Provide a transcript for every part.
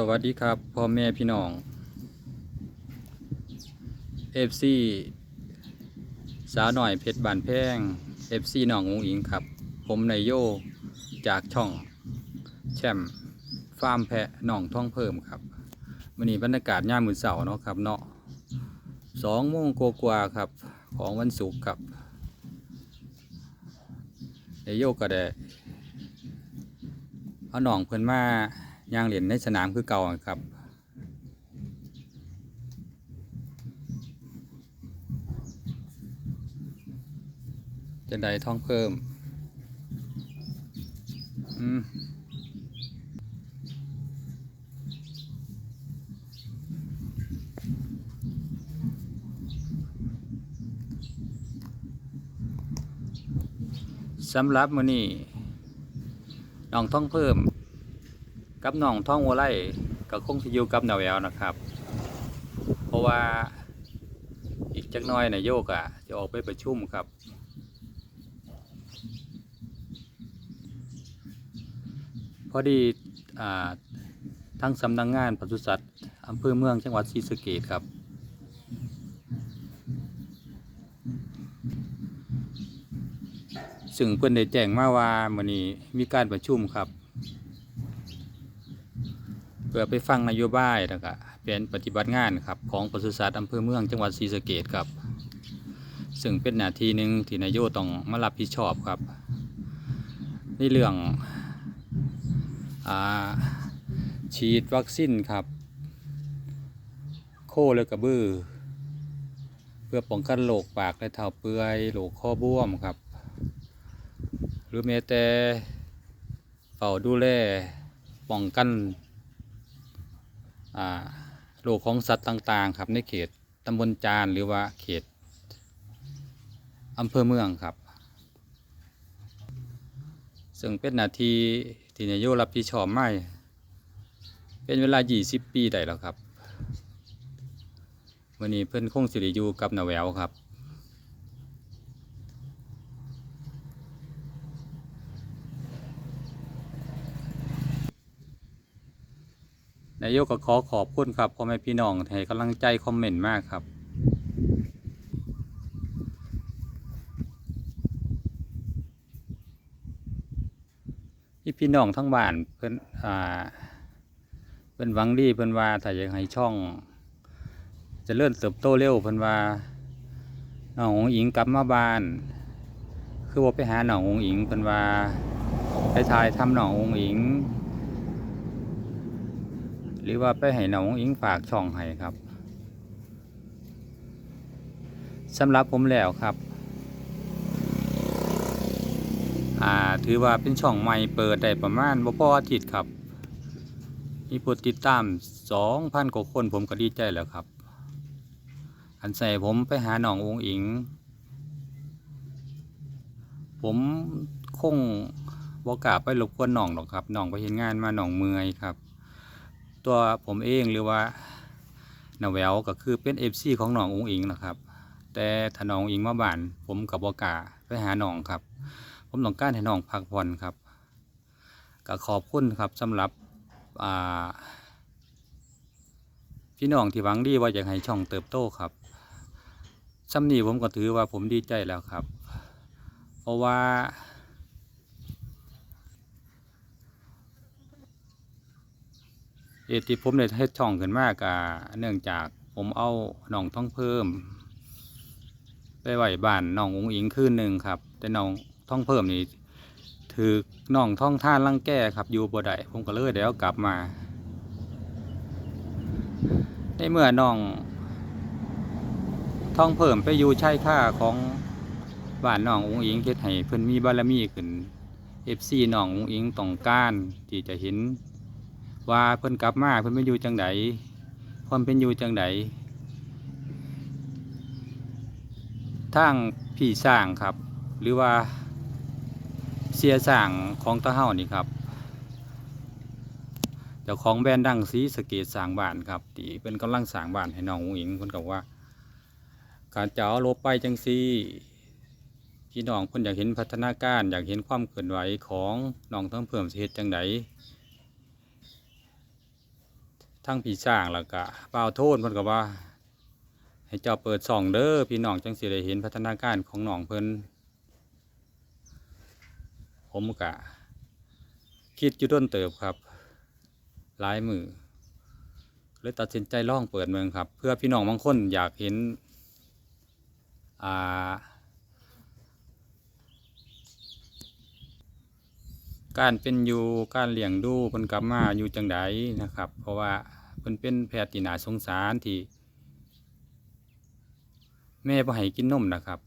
สวัสดีครับพ่อแม่พี่น้อง FC สาวหน่อยเพชรบานแพง FC หนององอิงครับ ผมนายโยจากช่อง แชมป์ฟาร์มแพะหนองท่องเพิ่มครับวันนี้บรรยากาศย่ามมือเสาร์เนาะครับเนาะสองโมงกว่าครับ ของวันศุกร์ครับนายโยก็ได้เอาหนองเพิ่นมา ย่างเหรียญในสนามคือเก่าครับจะได้ท่องเพิ่ม อืมสำหรับมือนี้น้องท่องเพิ่ม กับน้องท่องวัวไล่ก็คงสิอยู่กับแนาแววนะครับ เพราะว่าอีกจักน้อยนายโยกอะจะออกไปประชุมครับ พอดีอ่าทั้งสำนักงงานปศุสัตว์อำเภอเมืองจังหวัดศรีสะเกษครับ ซึ่งเพื่อนได้แจ้งมาว่ามื้อนี้มีการประชุมครับ พื่อไปฟังนโยบายแล้วก็เป็นปฏิบัติงานครับของปศุสัตว์อำเภอเมืองจังหวัดศรีสะเกษครับซึ่งเป็นหน้าที่หนึ่งที่นายโยต้องมารับผิดชอบครับในเรื่องอาฉีดวัคซีนครับ โคและกระบือ เพื่อป้องกันโรคปากและเท้าเปื่อยโรคข้อบวมครับ หรือแม้แต่เฝ้าดูแลป้องกัน โรคของสัตว์ต่างๆครับในเขตตำบลจานหรือว่าเขตอำเภอเมืองครับ ซึ่งเป็นนาทีที่นายโยรับผิดชอบไม่เป็นเวลา 20 ปีได้แล้วครับ วันนี้เพื่อนคงสิริอยู่กับนาแววครับ นายกก็ขอขอบคุณครับพ่อแม่พี่น้องให้กำลังใจคอมเมนต์มากครับพี่พี่น้องทั้งบ้านเพิ่นอ่าเพิ่นหวังดีเพิ่นว่าถ้าอยากให้ช่อง จะเลื่อนเติบโตเร็วเพิ่นว่าน้ององอิงกลับมาบ้าน คือว่าไปหาน้ององอิงเพิ่นว่าไปถ่ายทำน้ององอิง หรือว่าไปให้น้องอิงฝากช่องให้ครับสำหรับผมแล้วครับอ่าถือว่าเป็นช่องใหม่เปิดได้ประมาณบ่พออาทิตย์ครับ มีผู้ติดตาม2,000กว่าคนผมก็ดีใจแล้วครับ อันใส่ผมไปหาหนององอิง ผมคงบ่กล้าไปรบกวนหนองหรอกครับหนองไปเห็นงานมาหนองเมยครับ ตัวผมเองหรือว่านาแววก็คือเป็น FC ของน้ององอิงนะครับ แต่ถ้าน้องอิงมาบ้าน ผมกับบอกาไปหาน้องครับ ผมต้องการให้น้องพักผ่อนครับก็ขอบคุณครับสำหรับอ่าพี่น้องที่หวังดีว่าอยากให้ช่องเติบโตครับซ้ำนี้ผมก็ถือว่าผมดีใจแล้วครับ เพราะว่า เหตุที่ผมได้เฮ็ดช่องขึ้นมากอะเนื่องจากผมเอาน้องท่องเพิ่ม ไปไหวบ้านน้ององอิงคืนหนึ่งครับ แต่น้องท่องเพิ่มนี่ถือน้องท่องท่านลังแก้ครับอยู่บ่ได้ผมก็เลยเดี๋ยวกลับมา ในเมื่อน้องท่องเพิ่มไปอยู่ใช่ค่าของบ้านน้ององอิงเฮ็ดให้เพิ่นมีบารมีขึ้น FC น้ององอิงต้องการที่จะเห็น ว่าเพิ่นกลับมาเพิ่นเป็นอยู่จังไดความเป็นอยู่จังไดทางพี่สร้างครับ หรือว่าเสียสร้างของตะเฮานี่ครับเจ้าของแบรนด์ดังสีสเกตสร้างบ้านครับที่เป็นกำลังสร้างบ้านให้น้องอุ๋งอิงเพิ่นก็ว่า การจะเอาลบไปจังซี่พี่น้องเพิ่นอยากเห็นพัฒนาการอยากเห็นความเคลื่อนไหวของน้องทั้งเพิ่มเฮ็ดจังได ทั้งพี่ช่างแล้วก็เป่าวโทษเพิ่นก็ว่า ให้เจ้าเปิดส่องเด้อพี่น้องจังสิได้เห็นพัฒนาการของน้องเพิ่นผมก็คิดอยู่ต้นเติบครับหลายมือเลยตัดสินใจล่องเปิดเมืองครับ เพื่อพี่น้องบางคนอยากเห็นอ่า การเป็นอยู่การเลี้ยงดูเพิ่นกลับมาอยู่จังใดนะครับ เพราะว่าเพิ่นเป็นแพทย์ที่น่าสงสารที่ แม่บ่ให้กินนมนะครับ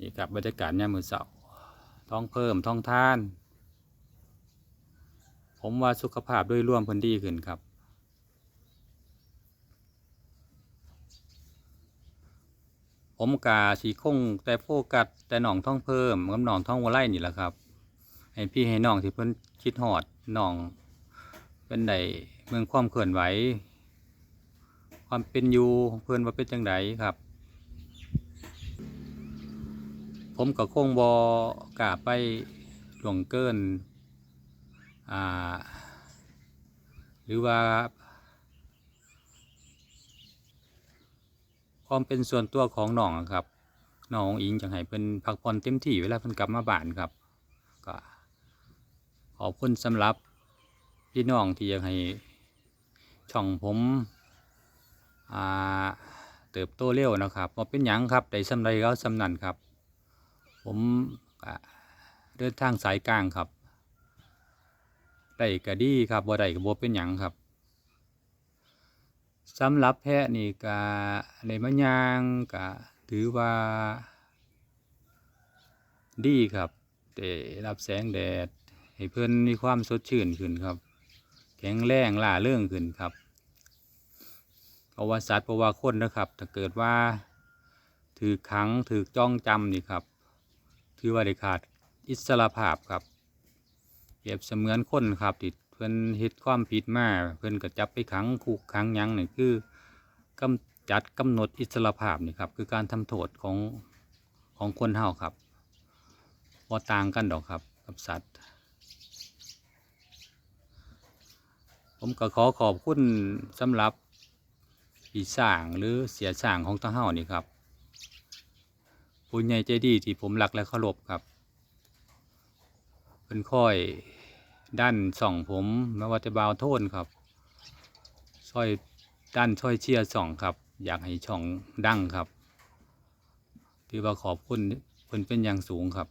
นี่ครับบรรยากาศยามมื้อเช้าท้องเพิ่มท้องท่าน ผมว่าสุขภาพโดยรวมเพิ่นดีขึ้นครับ ผมกาสีคงแต่โฟกัสแต่หนองท่องเพิ่มกับหนองท่องวัวไล่นี่แหละครับให้พี่ให้น้องที่เพิ่นคิดหอดหนอง เป็นไดเมืองความเคลื่อนไหวความเป็นอยู่เพิ่อนว่าเป็นจังไดครับ ผมก็คงบอกาไปหลวงเกินอ่าหรือว่า ความเป็นส่วนตัวของน้องครับน้องอิงจังให้เพิ่นพักผ่อนเต็มที่เวลาเพิ่นกลับมาบ้านครับก็ขอบคุณสำหรับพี่น้องที่อยากให้ช่องผมอ่าเติบโตเร็วนะครับว่าเป็นหยังครับได้สำไรก็สำนันครับ ผมเดินทางสายกลางครับได้ก็ดีครับบ่ได้ก็บ่เป็นหยังครับ สำหรับแพะนี่ก็ในมะยางก็ถือว่า ดีครับได้รับแสงแดด ให้เพื่อนมีความสดชื่นขึ้นครับ แข็งแรงล่าเรื่องขึ้นครับเพราะว่าสัตว์เพราะว่าคนนะครับ ถ้าเกิดว่า ถือขังถือจ้องจำนี่ครับ ถือว่าได้ขาดอิสระภาพครับเปรียบเสมือนคนครับที่ เพื่อนเฮ็ดความผิดมาเพื่อนก็จับไปขังคุกขังยังนี่คือกำจัดกำหนดอิสรภาพนี่ครับคือการทำโทษของของคนเฮาครับบ่ต่างกันดอกครับกับสัตว์ ผมก็ขอขอบคุณสำหรับพี่สร้างหรือเสียสร้างของทั้งเฮานี่ครับผู้ใหญ่ใจดีที่ผมรักและเคารพครับเป็นค่อย ด้านส่องผมไม่ว่าจะบาวโทนครับช่อยด้านช่อยเชียร์ส่องครับ อยากให้ช่องดังครับที่ว่าขอบคุณเพิ่นเป็นอย่างสูงครับ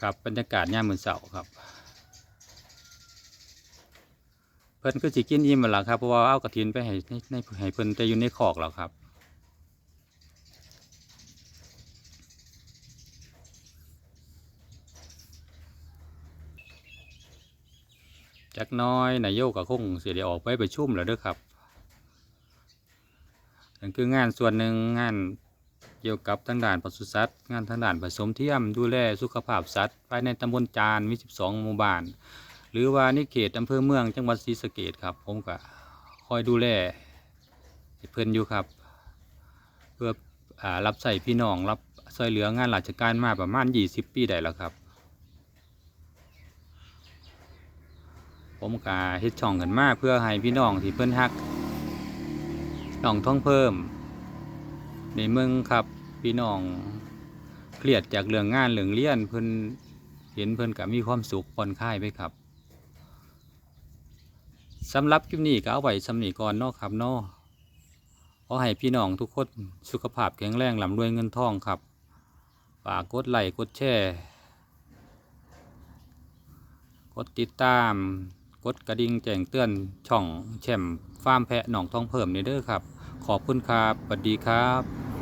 ครับบรรยากาศย่ามมือเสาร์ครับ เพิ่นก็สิกินอิ่มแล้วล่ะครับเพราะว่าเอากระถินไปให้ในในให้เพิ่นแต่อยู่ในคอกแล้วครับ จักน้อยนายโยกก็คงเสียได้ออกไปไปชุ่มแล้วด้อครับนั่นคืองานส่วนหนึ่งงานเกี่ยวกับทางด้านปศุสัตว์งานทางด้านผสมเทียมดูแลสุขภาพสัตว์ภายในตำบลจานมี 12 หมู่บ้าน หรือว่าในเขตอำเภอเมืองจังหวัดศรีสะเกษครับ ผมก็คอยดูแลเพื่อนอยู่ครับ เพื่ออรับใส่พี่น้องรับช่วยเหลืองานราชการมาประมาณ 20 ปีได้แล้วครับ ผมก็เฮ็ดช่องกันมากเพื่อให้พี่น้องที่เพิ่นฮักน้องท่องเพิ่ม ในเมืองครับพี่น้องเครียดจากเรื่องงานเรื่องเรียนเพิ่นเห็นเพิ่นก็มีความสุขผ่อนคลายไปครับสำหรับคลิปนี้ก็เอาไว้สำนีก่อนเนาะครับเนาะขอให้พี่น้องทุกคนสุขภาพแข็งแรงร่ำรวยเงินทองครับฝากกดไลค์กดแชร์กดติดตาม กดกระดิ่งแจ้งเตือนช่องแชมฟาร์มแพะหนองทองเพิ่มในเด้อครับ ขอบคุณครับสวัสดีครับ